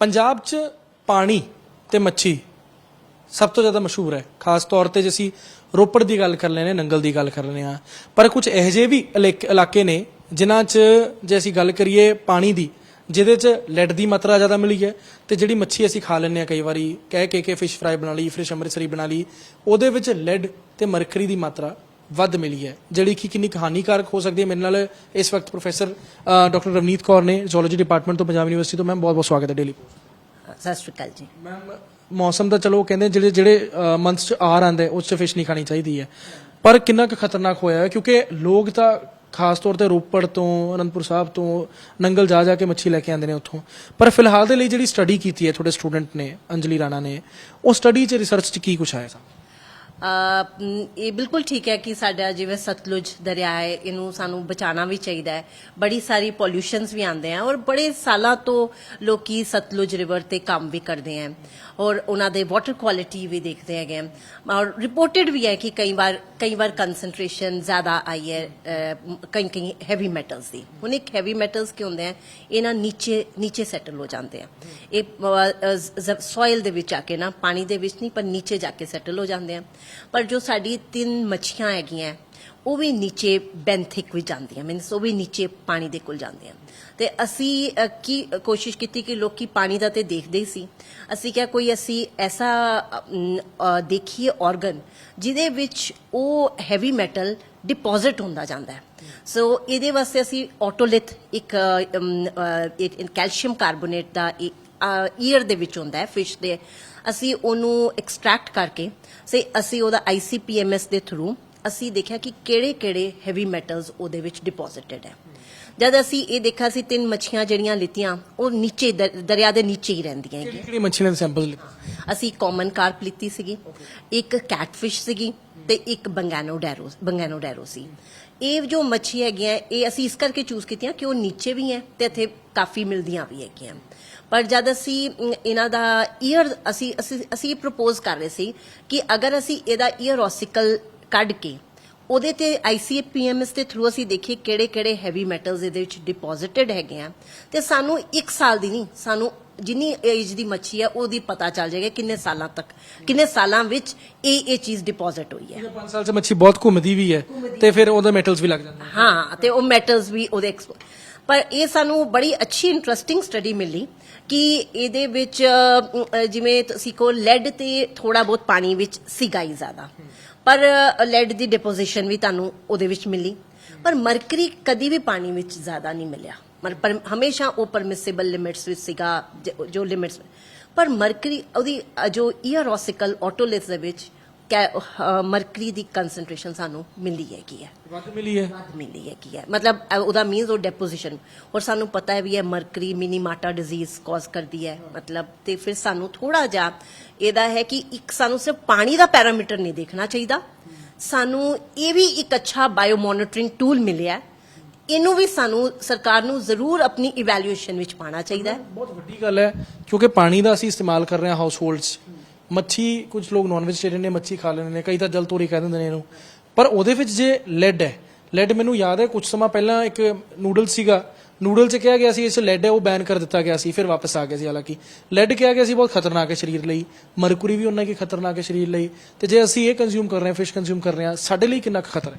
ਪੰਜਾਬ 'ਚ ਪਾਣੀ ਤੇ ਮੱਛੀ ਸਭ ਤੋਂ ਜ਼ਿਆਦਾ ਮਸ਼ਹੂਰ ਹੈ। ਖਾਸ ਤੌਰ ਤੇ ਜੇ ਅਸੀਂ ਰੋਪੜ ਦੀ ਗੱਲ ਕਰ ਲੈਨੇ ਨੰਗਲ ਦੀ ਗੱਲ ਕਰ ਲੈਨੇ ਆ ਪਰ ਕੁਝ ਇਹੋ ਜਿਹੇ ਵੀ ਇਲਾਕ- ਇਲਾਕੇ ਨੇ ਜਿਨ੍ਹਾਂ 'ਚ ਜੇ ਅਸੀਂ ਗੱਲ ਕਰੀਏ ਪਾਣੀ ਦੀ, ਜਿਹਦੇ 'ਚ ਲੈਡ ਦੀ ਮਾਤਰਾ ਜ਼ਿਆਦਾ ਮਿਲੀ ਹੈ ਤੇ ਜਿਹੜੀ ਮੱਛੀ ਅਸੀਂ ਖਾ ਲੈਂਦੇ ਆ ਕਈ ਵਾਰੀ, ਕਹਿ ਕੇ ਕਿ ਫਿਸ਼ ਫਰਾਈ ਬਣਾ ਲਈ ਫਿਸ਼ ਅੰਮ੍ਰਿਤਸਰੀ ਬਣਾ ਲਈ, ਉਹਦੇ ਵਿੱਚ ਲੈਡ ਤੇ ਮਰਕਰੀ ਦੀ ਮਾਤਰਾ ਵੱਧ ਮਿਲੀ ਹੈ ਜਿਹੜੀ ਕਿ ਕਿੰਨੀ ਕਹਾਣੀਕਾਰਕ ਹੋ ਸਕਦੀ ਹੈ। ਮੇਰੇ ਨਾਲ ਇਸ ਵਕਤ ਪ੍ਰੋਫੈਸਰ ਡਾਕਟਰ ਰਵਨੀਤ ਕੌਰ ਨੇ ਜ਼ੂਲੋਜੀ ਡਿਪਾਰਟਮੈਂਟ ਤੋਂ ਪੰਜਾਬ ਯੂਨੀਵਰਸਿਟੀ ਤੋਂ। ਮੈਮ ਬਹੁਤ ਬਹੁਤ ਸਵਾਗਤ ਹੈ ਡੇਲੀ ਸਤਿ ਸ਼੍ਰੀ ਅਕਾਲ ਜੀ। ਮੈਮ ਮੌਸਮ ਦਾ ਚਲੋ ਕਹਿੰਦੇ ਜਿਹੜੇ ਜਿਹੜੇ ਮੰਥਸ ਚ ਆਰ ਆਂਦੇ ਉਸ ਚ ਫਿਸ਼ ਨਹੀਂ ਖਾਣੀ ਚਾਹੀਦੀ ਹੈ। ਪਰ ਕਿੰਨਾ ਕੁ ਖਤਰਨਾਕ ਹੋਇਆ ਹੈ ਕਿਉਂਕਿ ਲੋਕ ਤਾਂ ਖਾਸ ਤੌਰ ਤੇ ਰੋਪੜ ਤੋਂ ਅਨੰਦਪੁਰ ਸਾਹਿਬ ਤੋਂ ਨੰਗਲ ਜਾ ਜਾ ਕੇ ਮੱਛੀ ਲੈ ਕੇ ਆਉਂਦੇ ਨੇ ਉੱਥੋਂ। ਪਰ ਫਿਲਹਾਲ ਦੇ ਲਈ ਜਿਹੜੀ ਸਟੱਡੀ ਕੀਤੀ ਹੈ ਤੁਹਾਡੇ ਸਟੂਡੈਂਟ ਨੇ ਅੰਜਲੀ ਰਾਣਾ ਨੇ ਉਹ ਸਟੱਡੀ ਚ ਰਿਸਰਚ ਚ ਕੀ ਕੁਛ ਆਇਆ? ਇਹ ਬਿਲਕੁਲ ਠੀਕ ਹੈ ਕਿ ਸਾਡਾ ਜਿਵੇਂ ਸਤਲੁਜ ਦਰਿਆ ਹੈ, ਇਹਨੂੰ ਸਾਨੂੰ ਬਚਾਉਣਾ ਵੀ ਚਾਹੀਦਾ ਹੈ। ਬੜੀ ਸਾਰੀ ਪੋਲਿਊਸ਼ਨਸ ਵੀ ਆਉਂਦੇ ਆ ਔਰ ਬੜੇ ਸਾਲਾਂ ਤੋਂ ਲੋਕੀ ਸਤਲੁਜ ਰਿਵਰ ਤੇ ਕੰਮ ਵੀ ਕਰਦੇ ਆ। ਔਰ ਉਹਨਾਂ ਦੇ ਵਾਟਰ ਕੁਆਲਿਟੀ ਵੀ ਦੇਖਦੇ ਹੈਗੇ ਆ। ਔਰ ਰਿਪੋਰਟਡ ਵੀ ਹੈ ਕਿ ਕਈ ਵਾਰ ਕਈ ਵਾਰ ਕੰਸੈਂਟ੍ਰੇਸ਼ਨ ਜ਼ਿਆਦਾ ਆਈ ਹੈ ਕਈ ਕਈ ਹੈਵੀ ਮੈਟਲਸ ਦੀ। ਹੁਣ ਇੱਕ ਹੈਵੀ ਮੈਟਲਸ ਕੀ ਹੁੰਦੇ ਆ? ਇਹਨਾਂ ਨੀਚੇ ਨੀਚੇ ਸੈਟਲ ਹੋ ਜਾਂਦੇ ਆ। ਇਹ ਸੋਇਲ ਦੇ ਵਿੱਚ ਆ ਕੇ ਨਾ, ਪਾਣੀ ਦੇ ਵਿੱਚ ਨਹੀਂ, ਪਰ ਨੀਚੇ ਜਾ ਕੇ ਸੈਟਲ ਹੋ ਜਾਂਦੇ ਆ। ਪਰ ਜੋ ਸਾਡੀ ਤਿੰਨ ਮੱਛੀਆਂ ਹੈਗੀਆਂ, ਉਹ ਵੀ ਨੀਚੇ ਬੈਂਥਿਕ ਵੀ ਜਾਂਦੀਆਂ ਮੀਨਸ ਉਹ ਵੀ ਨੀਚੇ ਪਾਣੀ ਦੇ ਕੋਲ ਜਾਂਦੀਆਂ। ਤੇ ਅਸੀਂ ਕੀ ਕੋਸ਼ਿਸ਼ ਕੀਤੀ ਕਿ ਲੋਕੀ ਪਾਣੀ ਦਾ ਤੇ ਦੇਖਦੇ ਹੀ ਸੀ। ਅਸੀਂ ਕਿਹਾ ਕੋਈ ਅਸੀਂ ਐਸਾ ਦੇਖੀਏ ਆਰਗਨ ਜਿਹਦੇ ਵਿੱਚ ਉਹ ਹੈਵੀ ਮੈਟਲ ਡਿਪੋਜ਼ਿਟ ਹੁੰਦਾ ਜਾਂਦਾ ਹੈ। ਸੋ ਇਹਦੇ ਵਾਸਤੇ ਅਸੀਂ ਆਟੋਲਿਥ ਇੱਕ ਕੈਲਸ਼ੀਅਮ ਕਾਰਬੋਨੇਟ ਦਾ ਈਅਰ ਦੇ ਵਿੱਚ ਹੁੰਦਾ ਹੈ ਫਿਸ਼ ਦੇ ਅਸੀਂ ਉਹਨੂੰ ਐਕਸਟ੍ਰੈਕਟ ਕਰਕੇ ਸੇ ਅਸੀਂ ਉਹਦਾ ਆਈਸੀਪੀਐਮਐਸ ਦੇ ਥਰੂ ਅਸੀਂ ਦੇਖਿਆ ਕਿ ਕਿਹੜੇ ਕਿਹੜੇ ਹੈਵੀ ਮੈਟਲਸ ਉਹਦੇ ਵਿੱਚ ਡਿਪੋਜ਼ਿਟਡ ਹੈ। ਜਦ ਅਸੀਂ ਇਹ ਦੇਖਿਆ ਸੀ ਤਿੰਨ ਮੱਛੀਆਂ ਜਿਹੜੀਆਂ ਲਿੱਤੀਆਂ ਉਹ ਨੀਚੇ ਦਰ- ਦਰਿਆ ਦੇ ਨੀਚੇ ਹੀ ਰਹਿੰਦੀਆਂ ਹੈਗੀਆਂ। ਕਿਹੜੀ ਮੱਛੀਆਂ ਦੇ ਸੈਂਪਲ ਲਿੱਤੇ? ਅਸੀਂ ਕਾਮਨ ਕਾਰਪ ਲਿੱਤੀ ਸੀਗੀ ਇੱਕ ਕੈਟਫਿਸ਼ ਸੀਗੀ ਤੇ ਇੱਕ ਬੰਗਾਨੋ ਡੈਰੋ ਬੰਗਾਨੋ ਡੈਰੋ ਸੀ। ਇਹ ਜੋ ਮੱਛੀ ਹੈਗੀਆਂ ਇਹ ਅਸੀਂ ਇਸ ਕਰਕੇ ਚੂਜ਼ ਕੀਤੀਆਂ ਕਿ ਉਹ ਨੀਚੇ ਵੀ ਹੈ ਤੇ ਇੱਥੇ ਕਾਫੀ ਮਿਲਦੀਆਂ ਵੀ ਹੈਗੀਆਂ। ਪਰ ਜਦ ਅਸੀਂ ਇਹਨਾਂ ਦਾ ਈਅਰ ਅਸੀਂ ਅਸੀਂ ਪ੍ਰਪੋਜ਼ ਕਰ ਰਹੇ ਸੀ ਕਿ ਅਗਰ ਅਸੀਂ ਇਹਦਾ ਈਅਰ ਔਸਿਕਲ ਕੱਢ ਕੇ ਉਹਦੇ ਤੇ ਆਈਸੀਪੀਐਮਐਸ ਦੇ ਥਰੂ ਅਸੀਂ ਦੇਖੀਏ ਕਿਹੜੇ ਕਿਹੜੇ ਹੈਵੀ ਮੈਟਲਸ ਇਹਦੇ ਵਿੱਚ ਡਿਪੋਜ਼ਿਟਡ ਹੈਗੇ ਆ। ਤੇ ਸਾਨੂੰ 1 ਸਾਲ ਦੀ ਨਹੀਂ ਸਾਨੂੰ ਜਿੰਨੀ ਏਜ ਦੀ ਮੱਛੀ ਹੈ ਉਹਦੀ ਪਤਾ ਚੱਲ ਜਾਏਗਾ ਕਿੰਨੇ ਸਾਲਾਂ ਤੱਕ ਕਿੰਨੇ ਸਾਲਾਂ ਵਿੱਚ ਇਹ ਇਹ ਚੀਜ਼ ਡਿਪੋਜ਼ਿਟ ਹੋਈ ਹੈ। 5 ਸਾਲ ਚ ਮੱਛੀ ਬਹੁਤ ਘੁੰਮਦੀ ਵੀ ਹੈ ਤੇ ਫਿਰ ਉਹਦੇ ਮੈਟਲਸ ਵੀ ਲੱਗ ਜਾਂਦੇ ਹਾਂ ਤੇ ਉਹ ਮੈਟਲਸ ਵੀ ਉਹਦੇ ਪਰ ਇਹ ਸਾਨੂੰ ਬੜੀ ਅੱਛੀ ਇੰਟਰਸਟਿੰਗ ਸਟੱਡੀ ਮਿਲੀ ਕਿ ਇਹਦੇ ਵਿੱਚ ਜਿਵੇਂ ਤੁਸੀਂ ਕੋ ਲੈਡ ਤੇ ਥੋੜਾ ਬਹੁਤ ਪਾਣੀ ਵਿੱਚ ਸੀਗਾ ਹੀ ਜ਼ਿਆਦਾ। ਪਰ ਲੈਡ ਦੀ ਡਿਪੋਜੀਸ਼ਨ ਵੀ ਤੁਹਾਨੂੰ ਉਹਦੇ ਵਿੱਚ ਮਿਲੀ। ਪਰ ਮਰਕਰੀ ਕਦੀ ਵੀ ਪਾਣੀ ਵਿੱਚ ਜ਼ਿਆਦਾ ਨਹੀਂ ਮਿਲਿਆ। ਪਰ ਹਮੇਸ਼ਾ ਉਹ ਪਰਮਿਸਿਬਲ ਲਿਮਿਟਸ ਵਿੱਚ ਸੀਗਾ, ਜੋ ਲਿਮਿਟਸ ਪਰ ਮਰਕਰੀ ਉਹਦੀ ਜੋ ਈਅਰੋਸਿਕਲ ਆਟੋਲਿਥ ਦੇ ਵਿੱਚ ਮਰਕਰੀ ਦੀ ਕਨਸੈਂਟ੍ਰੇਸ਼ਨ ਸਾਨੂੰ ਮਿਲੀ ਹੈਗੀ ਹੈ। ਵੱਧ ਮਿਲੀ ਹੈ? ਵੱਧ ਮਿਲੀ ਹੈ ਕੀ ਹੈ। ਮਤਲਬ ਅ, ਉਹਦਾ ਮੀਨਸ ਉਹ ਡੈਪੋਜੀਸ਼ਨ ਔਰ ਸਾਨੂੰ ਪਤਾ ਹੈ ਵੀ ਇਹ ਮਰਕਰੀ ਮਿਨੀਮਾਟਾ ਡਿਜ਼ੀਜ਼ ਕਾਜ਼ ਕਰਦੀ ਹੈ। ਮਤਲਬ ਤੇ ਫਿਰ ਸਾਨੂੰ ਥੋੜਾ ਜਿਹਾ ਇਹਦਾ ਹੈ ਕਿ ਇੱਕ ਸਾਨੂੰ ਸਿਰਫ ਪਾਣੀ ਦਾ ਪੈਰਾਮੀਟਰ ਨਹੀਂ ਦੇਖਣਾ ਚਾਹੀਦਾ। ਸਾਨੂੰ ਇਹ ਵੀ ਇੱਕ ਅੱਛਾ ਬਾਇਓ ਮੋਨੀਟਰਿੰਗ ਟੂਲ ਮਿਲਿਆ ਹੈ। ਇਹਨੂੰ ਵੀ ਸਾਨੂੰ ਸਰਕਾਰ ਨੂੰ ਜ਼ਰੂਰ ਆਪਣੀ ਇਵੈਲੂਏਸ਼ਨ ਵਿੱਚ ਪਾਣਾ ਚਾਹੀਦਾ ਹੈ। ਬਹੁਤ ਵੱਡੀ ਗੱਲ ਹੈ ਕਿਉਂਕਿ ਪਾਣੀ ਦਾ ਅਸੀਂ ਇਸਤੇਮਾਲ ਕਰ ਰਹੇ ਹਾਂ ਹਾਊਸ ਹੋਲਡਸ ਮੱਛੀ, ਕੁਝ ਲੋਕ ਨਾਨ ਵੈਜੀਟੇਰੀਅਨ ਨੇ ਮੱਛੀ ਖਾ ਲੈਂਦੇ ਨੇ, ਕਈ ਤਾਂ ਜਲ ਤੋਰੀ ਕਹਿ ਦਿੰਦੇ ਨੇ ਇਹਨੂੰ। ਪਰ ਉਹਦੇ ਵਿੱਚ ਜੇ ਲੈਡ ਹੈ ਲੈਡ ਮੈਨੂੰ ਯਾਦ ਹੈ, ਕੁਝ ਸਮਾਂ ਪਹਿਲਾਂ ਇੱਕ ਨੂਡਲ ਸੀਗਾ। ਨੂਡਲ 'ਚ ਕਿਹਾ ਗਿਆ ਸੀ, ਇਸ ਲੈਡ ਹੈ, ਉਹ ਬੈਨ ਕਰ ਦਿੱਤਾ ਗਿਆ ਸੀ, ਫਿਰ ਵਾਪਸ ਆ ਗਿਆ ਸੀ, ਹਾਲਾਂਕਿ। ਲੈਡ ਕਿਹਾ ਗਿਆ ਸੀ, ਬਹੁਤ ਖਤਰਨਾਕ ਹੈ ਸਰੀਰ ਲਈ। ਮਰਕੂਰੀ ਵੀ ਉਹਨਾਂ ਕੀ ਖਤਰਨਾਕ ਹੈ ਸਰੀਰ ਲਈ। ਤੇ ਜੇ ਅਸੀਂ ਇਹ ਕੰਜ਼ਿਊਮ ਕਰ ਰਹੇ ਹਾਂ ਫਿਸ਼ ਕੰਜ਼ਿਊਮ ਕਰ ਰਹੇ ਹਾਂ, ਸਾਡੇ ਲਈ ਕਿੰਨਾ ਕੁ ਖਤਰਾ ਹੈ?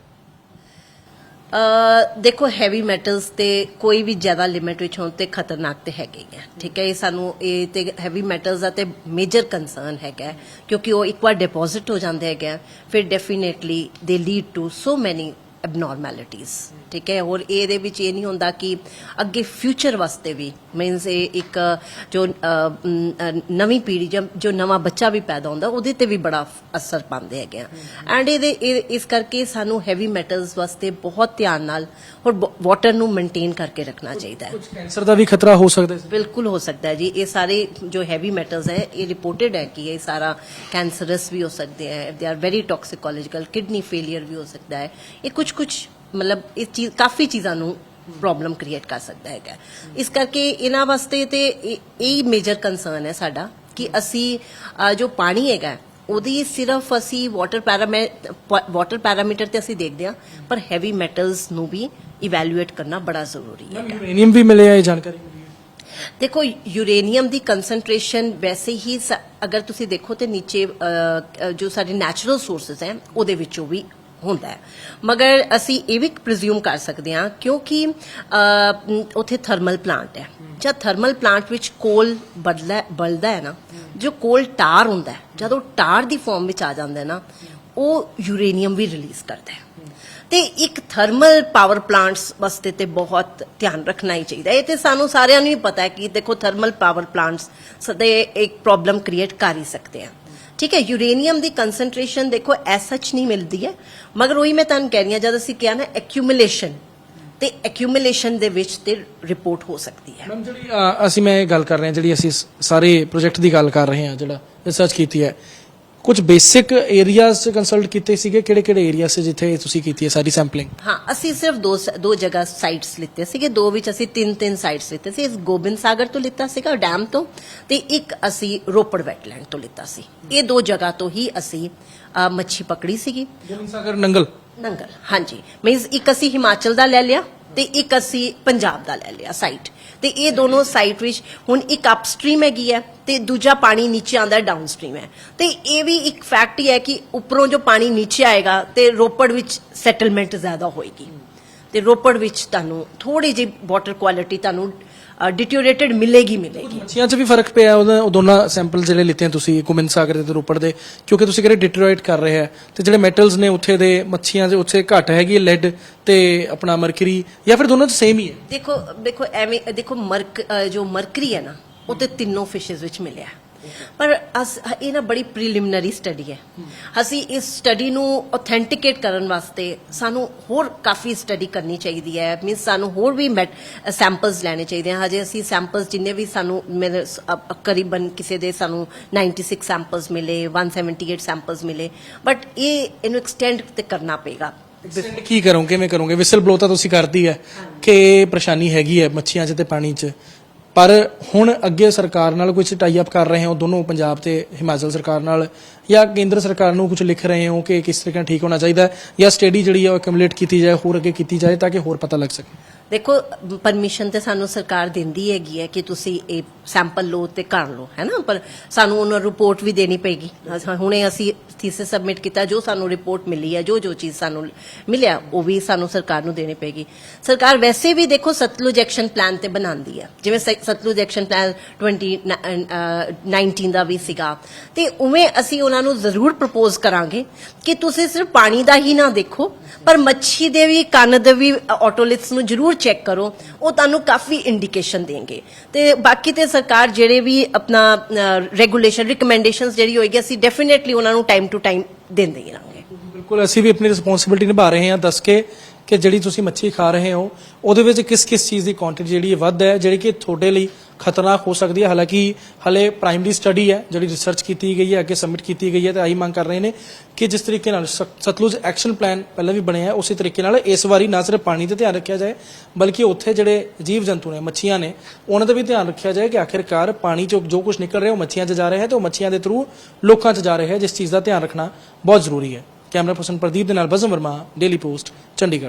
ਦੇਖੋ ਹੈਵੀ ਮੈਟਲਸ ਤੇ ਕੋਈ ਵੀ ਜ਼ਿਆਦਾ ਲਿਮਿਟ ਵਿੱਚ ਹੋਣ ਤੇ ਖਤਰਨਾਕ ਤੇ ਹੈਗੇ ਹੀ ਆ ਠੀਕ ਹੈ? ਇਹ ਸਾਨੂੰ ਇਹ ਤੇ ਹੈਵੀ ਮੈਟਲਸ ਦਾ ਤੇ ਮੇਜਰ ਕੰਸਰਨ ਹੈਗਾ ਕਿਉਂਕਿ ਉਹ ਇੱਕ ਵਾਰ ਡਿਪੋਜ਼ਿਟ ਹੋ ਜਾਂਦੇ ਹੈਗੇ ਆ, ਫਿਰ definitely they lead to so many abnormalities ਠੀਕ ਹੈ? ਹੋਰ ਇਹਦੇ ਵਿੱਚ ਇਹ ਨਹੀਂ ਹੁੰਦਾ ਕਿ ਅੱਗੇ ਫਿਊਚਰ ਵਾਸਤੇ ਵੀ ਮੀਨਸ ਇਹ ਇੱਕ ਜੋ ਨਵੀਂ ਪੀੜ੍ਹੀ ਜਾਂ ਨਵਾਂ ਬੱਚਾ ਵੀ ਪੈਦਾ ਹੁੰਦਾ ਉਹਦੇ ਤੇ ਵੀ ਬੜਾ ਅਸਰ ਪਾਉਂਦੇ ਹੈਗੇ ਆ। ਐਂਡ ਇਹਦੇ ਇਹ- ਇਸ ਕਰਕੇ ਸਾਨੂੰ ਹੈਵੀ ਮੈਟਲਸ ਵਾਸਤੇ ਬਹੁਤ ਧਿਆਨ ਨਾਲ ਔਰ ਵਾਟਰ ਨੂੰ ਮੇਨਟੇਨ ਕਰਕੇ ਰੱਖਣਾ ਚਾਹੀਦਾ ਹੈ। ਕੁਝ ਕੈਂਸਰ ਦਾ ਵੀ ਖਤਰਾ ਹੋ ਸਕਦਾ ਹੈ। ਬਿਲਕੁਲ ਹੋ ਸਕਦਾ ਹੈ ਜੀ। ਇਹ ਸਾਰੇ ਜੋ ਹੈਵੀ ਮੈਟਲਸ ਹੈ ਇਹ ਰਿਪੋਰਟਡ ਹੈ ਕਿ ਇਹ ਸਾਰਾ ਕੈਂਸਰਸ ਵੀ ਹੋ ਸਕਦੇ ਹੈ। They are very toxicological kidney failure ਵੀ ਹੋ ਸਕਦਾ ਹੈ। ਇਹ ਕੁਝ ਕੁਝ ਮਤਲਬ ਇਹ ਚੀਜ਼ ਕਾਫੀ ਚੀਜ਼ਾਂ ਨੂੰ ਪ੍ਰੋਬਲਮ ਕ੍ਰੀਏਟ ਕਰ ਸਕਦਾ ਹੈਗਾ। ਇਸ ਕਰਕੇ ਇਹਨਾਂ ਵਾਸਤੇ ਤੇ ਇਹ ਮੇਜਰ ਕੰਸਰਨ ਹੈ ਸਾਡਾ ਕਿ ਅਸੀਂ ਜੋ ਪਾਣੀ ਹੈਗਾ ਉਹਦੀ ਸਿਰਫ ਅਸੀਂ ਵਾਟਰ ਵਾਟਰ ਪੈਰਾਮੀਟਰ ਤੇ ਅਸੀਂ ਦੇਖਦੇ ਹਾਂ ਪਰ ਹੈਵੀ ਮੈਟਲਸ ਨੂੰ ਵੀ ਇਵੈਲੂਏਟ ਕਰਨਾ ਬੜਾ ਜ਼ਰੂਰੀ ਹੈ ਯੂਰੇਨੀਅਮ ਵੀ ਮਿਲਿਆ ਇਹ ਜਾਣਕਾਰੀ ਦੇਖੋ ਯੂਰੇਨੀਅਮ ਦੀ ਕਨਸੈਂਟ੍ਰੇਸ਼ਨ ਵੈਸੇ ਹੀ ਅਗਰ ਤੁਸੀਂ ਦੇਖੋ ਤੇ ਨੀਚੇ ਜੋ ਸਾਡੇ ਨੈਚੁਰਲ ਸੋਰਸਸ ਹੈ ਉਹਦੇ ਵਿੱਚੋਂ ਵੀ ਹੁੰਦਾ ਹੈ। ਮਗਰ ਅਸੀਂ ਇਹ ਵੀ ਪ੍ਰੀਜ਼ਿਊਮ ਕਰ ਸਕਦੇ ਹਾਂ ਕਿਉਂਕਿ ਉੱਥੇ ਥਰਮਲ ਪਲਾਂਟ ਹੈ। ਜਾਂ ਥਰਮਲ ਪਲਾਂਟ ਵਿੱਚ ਕੋਲ ਬਦਲਾ ਬਲਦਾ ਹੈ ਨਾ, ਜੋ ਕੋਲ ਟਾਰ ਹੁੰਦਾ ਹੈ, ਜਦ ਉਹ ਟਾਰ ਦੀ ਫਾਰਮ ਵਿੱਚ ਆ ਜਾਂਦਾ ਹੈ ਨਾ, ਉਹ ਯੂਰੇਨੀਅਮ ਵੀ ਰਿਲੀਜ਼ ਕਰਦਾ ਹੈ। ਤੇ ਇੱਕ ਥਰਮਲ ਪਾਵਰ ਪਲਾਂਟਸ ਵਾਸਤੇ ਤੇ ਬਹੁਤ ਧਿਆਨ ਰੱਖਣਾ ਹੀ ਚਾਹੀਦਾ ਇਹ ਤੇ ਸਾਨੂੰ ਸਾਰਿਆਂ ਨੂੰ ਹੀ ਪਤਾ ਹੈ ਕਿ ਦੇਖੋ ਥਰਮਲ ਪਾਵਰ ਪਲਾਂਟਸ ਸਦੇ ਇੱਕ ਪ੍ਰੋਬਲਮ ਕ੍ਰੀਏਟ ਕਰ ਹੀ ਸਕਦੇ ਆ। ਠੀਕ ਹੈ ਯੂਰੇਨੀਅਮ ਦੀ ਕਨਸੈਂਟ੍ਰੇਸ਼ਨ ਦੇਖੋ ਐਸ ਨਹੀਂ ਮਿਲਦੀ ਹੈ। ਮਗਰ ਉਹੀ ਮੈਂ ਤੁਹਾਨੂੰ ਕਹਿ ਰਹੀ ਹਾਂ ਜਦ ਅਸੀਂ ਕਿਹਾ ਨਾ ਐਕਿਊਮੂਲੇਸ਼ਨ ਤੇ ਐਕਿਊਮੂਲੇਸ਼ਨ ਦੇ ਵਿੱਚ ਤੇ ਰਿਪੋਰਟ ਹੋ ਸਕਦੀ ਹੈ। ਮੈਮ ਜਿਹੜੀ ਅ, ਅਸੀਂ ਮੈਂ ਇਹ ਗੱਲ ਕਰ ਰਹੇ ਹਾਂ ਜਿਹੜੀ ਅਸੀਂ ਸ- ਸਾਰੇ ਪ੍ਰੋਜੈਕਟ ਦੀ ਗੱਲ ਕਰ ਰਹੇ ਹਾਂ ਜਿਹੜਾ ਰਿਸਰਚ ਕੀਤੀ ਹੈ ਕੁਝ ਬੇਸਿਕ ਏਰੀਆਜ਼ ਕੰਸਲਟ ਕੀਤੇ ਸੀਗੇ? ਕਿਹੜੇ ਕਿਹੜੇ ਏਰੀਆ ਸੇ ਜਿੱਥੇ ਤੁਸੀਂ ਕੀਤੀ ਹੈ ਸਾਰੀ ਸੈਂਪਲਿੰਗ ਹਾਂ ਅਸੀਂ ਸਿਰਫ ਦੋ ਦੋ ਜਗ੍ਹਾ ਸਾਈਟਸ ਲਿੱਤੇ ਸੀਗੇ। ਦੋ ਵਿੱਚ ਅਸੀਂ ਤਿੰਨ ਤਿੰਨ ਸਾਈਟਸ ਲਿੱਤੇ ਸੀ। ਇਸ ਗੋਬਿੰਦ ਸਾਗਰ ਤੋਂ ਲਿੱਤਾ ਸੀਗਾ ਡੈਮ ਤੋਂ ਤੇ ਇੱਕ ਅਸੀਂ ਰੋਪੜ ਵੈਟਲੈਂਡ ਤੋਂ ਲਿੱਤਾ ਸੀ। ਇਹ ਦੋ ਜਗ੍ਹਾ ਤੋਂ ਹੀ ਅਸੀਂ ਮੱਛੀ ਪਕੜੀ ਸੀਗੀ। ਗੋਬਿੰਦ ਸਾਗਰ ਨੰਗਲ? ਨੰਗਲ ਹਾਂਜੀ। ਮੀਨਸ ਇੱਕ ਅਸੀਂ ਹਿਮਾਚਲ ਦਾ ਲੈ ਲਿਆ ਤੇ ਇੱਕ ਅਸੀਂ ਪੰਜਾਬ ਦਾ ਲੈ ਲਿਆ ਸਾਈਟ ਤੇ ਇਹ ਦੋਨੋਂ ਸਾਈਟ ਵਿੱਚ ਹੁਣ ਇੱਕ ਅਪਸਟ੍ਰੀਮ ਹੈਗੀ ਹੈ ਤੇ ਦੂਜਾ ਪਾਣੀ ਨੀਚੇ ਆਂਦਾ ਡਾਊਨਸਟ੍ਰੀਮ ਹੈ। ਤੇ ਇਹ ਵੀ ਇੱਕ ਫੈਕਟ ਹੀ ਹੈ ਕਿ ਉੱਪਰੋਂ ਜੋ ਪਾਣੀ ਨੀਚੇ ਆਏਗਾ ਤੇ ਰੋਪੜ ਵਿੱਚ ਸੈਟਲਮੈਂਟ ਜ਼ਿਆਦਾ ਹੋਏਗੀ। ਤੇ ਰੋਪੜ ਵਿੱਚ ਤੁਹਾਨੂੰ ਥੋੜੀ ਜਿਹੀ ਵਾਟਰ ਕੁਆਲਿਟੀ ਤੁਹਾਨੂੰ ਡਿਟੀਓਰੇਟਡ ਮਿਲੇਗੀ ਮਿਲੇਗੀ। ਮੱਛੀਆਂ 'ਚ ਵੀ ਫ਼ਰਕ ਪਿਆ ਉਹਦਾ ਉਹ ਦੋਨਾਂ ਸੈਂਪਲ ਜਿਹੜੇ ਲਿੱਤੇ ਆ ਤੁਸੀਂ ਗੋਬਿੰਦ ਸਾਗਰ ਦੇ ਤੇ ਰੋਪੜ ਦੇ ਕਿਉਂਕਿ ਤੁਸੀਂ ਕਹਿੰਦੇ ਡਿਟਰੋਇਟ ਕਰ ਰਹੇ ਆ ਤੇ ਜਿਹੜੇ ਮੈਟਲਸ ਨੇ ਉੱਥੇ ਦੇ ਮੱਛੀਆਂ ਦੇ ਉੱਥੇ ਘੱਟ ਹੈਗੀ ਲੈਡ ਤੇ ਆਪਣਾ ਮਰਕਰੀ ਜਾਂ ਫਿਰ ਦੋਨੋਂ 'ਚ ਸੇਮ ਹੀ ਹੈ। ਦੇਖੋ ਦੇਖੋ ਐਵੇਂ ਦੇਖੋ ਮਰਕ ਅ, ਜੋ ਮਰਕਰੀ ਹੈ ਨਾ ਉਹ ਤੇ ਤਿੰਨੋਂ ਫਿਸ਼ਸ ਵਿੱਚ ਮਿਲਿਆ। ਪਰ ਅਸ ਇਹ ਨਾ ਬੜੀ ਪ੍ਰੀਲਿਮਿਨਰੀ ਸਟੱਡੀ ਹੈ। ਅਸੀਂ ਇਸ ਸਟੱਡੀ ਨੂੰ ਆਥੈਂਟਿਕੇਟ ਕਰਨ ਵਾਸਤੇ ਸਾਨੂੰ ਹੋਰ ਕਾਫੀ ਸਟੱਡੀ ਕਰਨੀ ਚਾਹੀਦੀ ਹੈ। ਮੀਨਸ ਸਾਨੂੰ ਹੋਰ ਵੀ ਸੈਂਪਲਸ ਲੈਣੇ ਚਾਹੀਦੇ ਹਨ। ਹਜੇ ਅਸੀਂ ਸੈਂਪਲਸ ਜਿੰਨੇ ਵੀ ਸਾਨੂੰ ਮੇਰੇ ਸ- ਅ- ਕਰੀਬਨ ਕਿਸੇ ਦੇ ਸਾਨੂੰ 96 ਸੈਂਪਲਸ ਮਿਲੇ 178 ਸੈਂਪਲਸ ਮਿਲੇ। ਬਟ ਇਹ ਇਹਨੂੰ ਐਕਸਟੈਂਡ ਤੇ ਕਰਨਾ ਪਏਗਾ। Extend ਕੀ ਕਰੋਗੇ? ਕਿਵੇਂ ਕਰੋਗੇ? ਵਿਸਲ ਬਲੋ ਤਾਂ ਤੁਸੀਂ ਕਰਦੀ ਹੈ ਕਿ ਪਰੇਸ਼ਾਨੀ ਹੈਗੀ ਹੈ ਮੱਛੀਆਂ 'ਚ ਤੇ ਪਾਣੀ 'ਚ? ਪਰ ਹੁਣ ਅੱਗੇ ਸਰਕਾਰ ਨਾਲ ਕੁਝ ਟਾਈ ਅਪ ਕਰ ਰਹੇ ਹੋ, ਦੋਨੋਂ ਪੰਜਾਬ ਤੇ ਹਿਮਾਚਲ ਸਰਕਾਰ ਨਾਲ, ਜਾਂ ਕੇਂਦਰ ਸਰਕਾਰ ਨੂੰ ਕੁਝ ਲਿਖ ਰਹੇ ਹੋ ਕਿ ਕਿਸ ਤਰੀਕੇ ਨਾਲ ਠੀਕ ਹੋਣਾ ਚਾਹੀਦਾ ਹੈ, ਜਾਂ ਸਟੱਡੀ ਜਿਹੜੀ ਹੈ ਉਹ ਐਕੂਮੂਲੇਟ ਕੀਤੀ ਜਾਏ, ਹੋਰ ਅੱਗੇ ਕੀਤੀ ਜਾਏ ਤਾਂ ਕਿ ਹੋਰ ਪਤਾ ਲੱਗ ਸਕੇ? ਦੇਖੋ ਪਰਮਿਸ਼ਨ ਤੇ ਸਾਨੂੰ ਸਰਕਾਰ ਦਿੰਦੀ ਹੈਗੀ ਹੈ ਕਿ ਤੁਸੀਂ ਇਹ ਸੈਂਪਲ ਲਓ ਤੇ ਕਰ ਲਓ, ਹੈ ਨਾ? ਪਰ ਸਾਨੂੰ ਉਹਨਾਂ ਰਿਪੋਰਟ ਵੀ ਦੇਣੀ ਪਏਗੀ। ਹੁਣੇ ਅਸੀਂ ਥੀਸਿਸ ਸਬਮਿਟ ਕੀਤਾ, ਜੋ ਸਾਨੂੰ ਰਿਪੋਰਟ ਮਿਲੀ ਹੈ, ਜੋ ਜੋ ਚੀਜ਼ ਸਾਨੂੰ ਮਿਲਿਆ, ਉਹ ਵੀ ਸਾਨੂੰ ਸਰਕਾਰ ਨੂੰ ਦੇਣੀ ਪਏਗੀ। ਸਰਕਾਰ ਵੈਸੇ ਵੀ ਦੇਖੋ, ਸਤਲੁਜ ਐਕਸ਼ਨ ਪਲਾਨ ਤੇ ਬਣਾਉਂਦੀ ਹੈ। ਜਿਵੇਂ ਸਤਲੁਜ ਐਕਸ਼ਨ ਪਲਾਨ 2019 ਦਾ ਵੀ ਸੀਗਾ। ਤੇ ਉਵੇਂ ਅਸੀਂ ਉਹਨਾਂ ਨੂੰ ਜ਼ਰੂਰ ਪ੍ਰਪੋਜ਼ ਕਰਾਂਗੇ ਕਿ ਤੁਸੀਂ ਸਿਰਫ ਪਾਣੀ ਦਾ ਹੀ ਨਾ ਦੇਖੋ, ਪਰ ਮੱਛੀ ਦੇ ਵੀ, ਕੰਨ ਦੇ ਵੀ ਆਟੋਲਿਥਸ ਨੂੰ ਜ਼ਰੂਰ ਚੈੱਕ ਕਰੋ, ਉਹ ਤੁਹਾਨੂੰ ਕਾਫੀ ਇੰਡੀਕੇਸ਼ਨ ਦੇਣਗੇ। ਤੇ ਬਾਕੀ ਤੇ ਸਰਕਾਰ ਜਿਹੜੇ ਵੀ ਆਪਣਾ ਰੈਗੂਲੇਸ਼ਨ ਰਿਕਮੈਂਡੇਸ਼ਨਸ ਜਿਹੜੀ ਹੋਏਗੀ, ਅਸੀਂ ਡੈਫੀਨਿਟਲੀ ਉਹਨਾਂ ਨੂੰ ਟਾਈਮ ਟੂ ਟਾਈਮ ਦਿੰਦੇ ਹੀ ਰਹਾਂਗੇ। ਬਿਲਕੁਲ, ਅਸੀਂ ਵੀ ਆਪਣੀ ਰਿਸਪੌਂਸਿਬਿਲਟੀ ਨਿਭਾ ਰਹੇ ਹਾਂ, ਦੱਸ ਕੇ ਕਿ ਜਿਹੜੀ ਤੁਸੀਂ ਮੱਛੀ ਖਾ ਰਹੇ ਹੋ, ਉਹਦੇ ਵਿੱਚ ਕਿਸ ਕਿਸ ਚੀਜ਼ ਦੀ ਕੁਆਂਟੀਟੀ ਜਿਹੜੀ ਵੱਧ ਹੈ, ਜਿਹੜੀ ਕਿ ਤੁਹਾਡੇ ਲਈ ਖਤਰਨਾਕ ਹੋ ਸਕਦੀ ਹੈ। ਹਾਲਾਂਕਿ ਹਲੇ ਪ੍ਰਾਇਮਰੀ ਸਟੱਡੀ ਹੈ, ਜਿਹੜੀ ਰਿਸਰਚ ਕੀਤੀ ਗਈ ਹੈ, ਅੱਗੇ ਸਬਮਿਟ ਕੀਤੀ ਗਈ ਹੈ ਤੇ ਆਹੀ ਮੰਗ ਕਰ ਰਹੇ ਨੇ ਕਿ ਜਿਸ ਤਰੀਕੇ ਨਾਲ ਸਤ- ਸਤਲੁਜ ਐਕਸ਼ਨ ਪਲਾਨ ਪਹਿਲਾਂ ਵੀ ਬਣਿਆ ਹੈ ਉਸੇ ਤਰੀਕੇ ਨਾਲ ਇਸ ਵਾਰੀ ਨਾ ਸਿਰਫ ਪਾਣੀ ਤੇ ਧਿਆਨ ਰੱਖਿਆ ਜਾਏ, ਬਲਕਿ ਉੱਥੇ ਜਿਹੜੇ ਜੀਵ ਜੰਤੂ ਨੇ, ਮੱਛੀਆਂ ਨੇ, ਉਹਨਾਂ ਦਾ ਵੀ ਧਿਆਨ ਰੱਖਿਆ ਜਾਏ ਕਿ ਆਖਿਰਕਾਰ ਪਾਣੀ ਚੋਂ ਜੋ ਕੁਝ ਨਿਕਲ ਰਿਹਾ ਉਹ ਮੱਛੀਆਂ 'ਚ ਜਾ ਰਿਹਾ ਹੈ ਤੇ ਉਹ ਮੱਛੀਆਂ ਦੇ ਥਰੂ ਲੋਕਾਂ 'ਚ ਜਾ ਰਿਹਾ ਹੈ, ਜਿਸ ਚੀਜ਼ ਦਾ ਧਿਆਨ ਰੱਖਣਾ ਬਹੁਤ ਜ਼ਰੂਰੀ ਹੈ। ਕੈਮਰਾ ਪਰਸਨ ਪ੍ਰਦੀਪ ਦੇ ਨਾਲ ਬਜ਼ਮ ਵਰਮਾ ਡੇਲੀ ਪੋਸਟ ਚੰਡੀਗੜ੍ਹ।